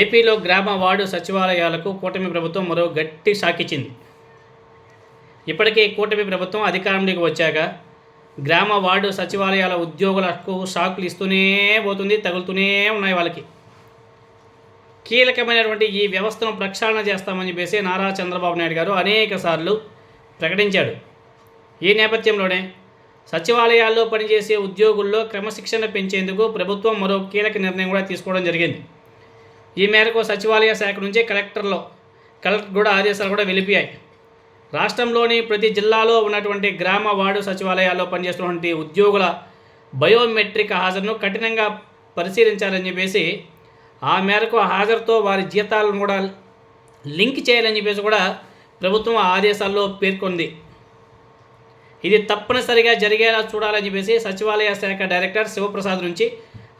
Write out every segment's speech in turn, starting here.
ఏపీలో గ్రామ వార్డు సచివాలయాలకు కూటమి ప్రభుత్వం మరో గట్టి షాకిచ్చింది. ఇప్పటికే కూటమి ప్రభుత్వం అధికారంలోకి వచ్చాక గ్రామ వార్డు సచివాలయాల ఉద్యోగులకు షాకులు ఇస్తూనే పోతుంది తగులుతూనే ఉన్నాయి వాళ్ళకి. కీలకమైనటువంటి ఈ వ్యవస్థను ప్రక్షాళన చేస్తామని చెప్పేసి నారా చంద్రబాబు నాయుడు గారు అనేక సార్లు ప్రకటించాడు. ఈ నేపథ్యంలోనే సచివాలయాల్లో పనిచేసే ఉద్యోగుల్లో క్రమశిక్షణ పెంచేందుకు ప్రభుత్వం మరో కీలక నిర్ణయం కూడా తీసుకోవడం జరిగింది. ఈ మేరకు సచివాలయ శాఖ నుంచి కలెక్టర్లో కలెక్టర్ కూడా ఆదేశాలు కూడా వెలిపాయి. రాష్ట్రంలోని ప్రతి జిల్లాలో ఉన్నటువంటి గ్రామ వార్డు సచివాలయాల్లో పనిచేస్తున్నటువంటి ఉద్యోగుల బయోమెట్రిక్ హాజరును కఠినంగా పరిశీలించాలని చెప్పేసి ఆ మేరకు హాజరుతో వారి జీతాలను కూడా లింక్ చేయాలని చెప్పేసి కూడా ప్రభుత్వం ఆదేశాల్లో పేర్కొంది. ఇది తప్పనిసరిగా జరిగేలా చూడాలని చెప్పేసి సచివాలయ శాఖ డైరెక్టర్ శివప్రసాద్ నుంచి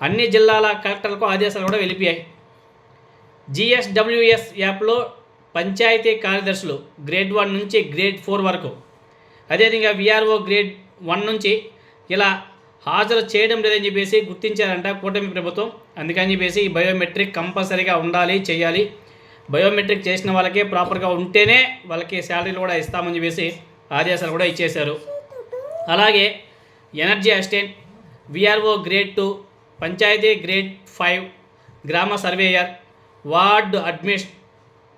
అన్ని జిల్లాల కలెక్టర్లకు ఆదేశాలు కూడా వెలిపాయి. జిఎస్డబ్ల్యూఎస్ యాప్లో పంచాయతీ కార్యదర్శులు గ్రేడ్ వన్ నుంచి గ్రేడ్ ఫోర్ వరకు. అదేవిధంగా విఆర్ఓ గ్రేడ్ వన్ నుంచి ఇలా హాజరు చేయడం లేదని చెప్పేసి గుర్తించారంట కూటమి ప్రభుత్వం. అందుకని చెప్పేసి ఈ బయోమెట్రిక్ కంపల్సరీగా ఉండాలి చేయాలి. బయోమెట్రిక్ చేసిన వాళ్ళకే ప్రాపర్గా ఉంటేనే వాళ్ళకి శాలరీలు కూడా ఇస్తామని చెప్పేసి ఆదేశాలు కూడా ఇచ్చేశారు. అలాగే energy assistant VRO grade two panchayat grade five గ్రామ సర్వేయర్ వార్డు అడ్మిష్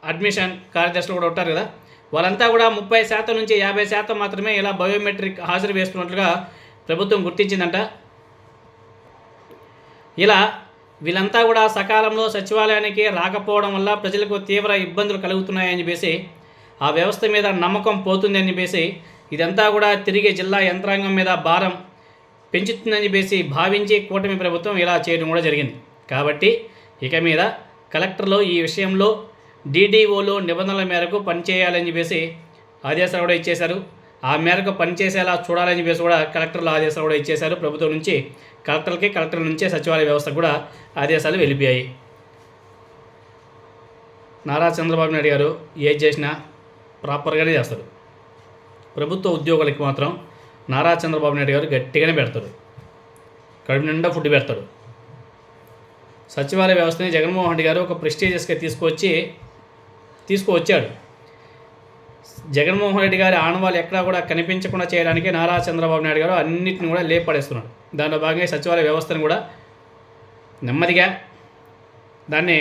అడ్మిషన్ కార్యదర్శులు కూడా ఉంటారు కదా. వాళ్ళంతా కూడా ముప్పై శాతం నుంచి యాభై శాతం మాత్రమే ఇలా బయోమెట్రిక్ హాజరు వేస్తున్నట్లుగా ప్రభుత్వం గుర్తించిందంట. ఇలా వీళ్ళంతా కూడా సకాలంలో సచివాలయానికి రాకపోవడం వల్ల ప్రజలకు తీవ్ర ఇబ్బందులు కలుగుతున్నాయని చెప్పేసి ఆ వ్యవస్థ మీద నమ్మకం పోతుందని చెప్పేసి ఇదంతా కూడా తిరిగి జిల్లా యంత్రాంగం మీద భారం పెంచుతుందని చెప్పేసి భావించి కూటమి ప్రభుత్వం ఇలా చేయడం కూడా జరిగింది. కాబట్టి ఇక మీద కలెక్టర్లు ఈ విషయంలో డీడీఓలు నిబంధనల మేరకు పనిచేయాలని చెప్పేసి ఆదేశాలు కూడా ఇచ్చేశారు. ఆ మేరకు పనిచేసేలా చూడాలని చెప్పేసి కూడా కలెక్టర్లు ఆదేశాలు కూడా ఇచ్చేశారు. ప్రభుత్వం నుంచి కలెక్టర్లకి కలెక్టర్ నుంచే సచివాలయ వ్యవస్థ కూడా ఆదేశాలు వెళ్ళిపోయాయి నారా చంద్రబాబు నాయుడు గారు ఏది చేసినా ప్రాపర్గానే చేస్తారు. ప్రభుత్వ ఉద్యోగులకి మాత్రం నారా చంద్రబాబు నాయుడు గారు గట్టిగానే పెడతాడు కడుపు నిండా ఫుడ్ పెడతాడు సచివాలయ వ్యవస్థని జగన్మోహన్ రెడ్డి గారు ఒక ప్రెస్టీజియస్గా తీసుకొచ్చి తీసుకువచ్చాడు. జగన్మోహన్ రెడ్డి గారి ఆనవాళ్ళు ఎక్కడా కూడా కనిపించకుండా చేయడానికి నారా చంద్రబాబు నాయుడు గారు అన్నింటిని కూడా లేపడేస్తున్నాడు. దానిలో భాగంగా సచివాలయ వ్యవస్థను కూడా నెమ్మదిగా దాన్ని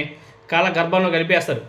కాల గర్భంలో కలిపేస్తారు.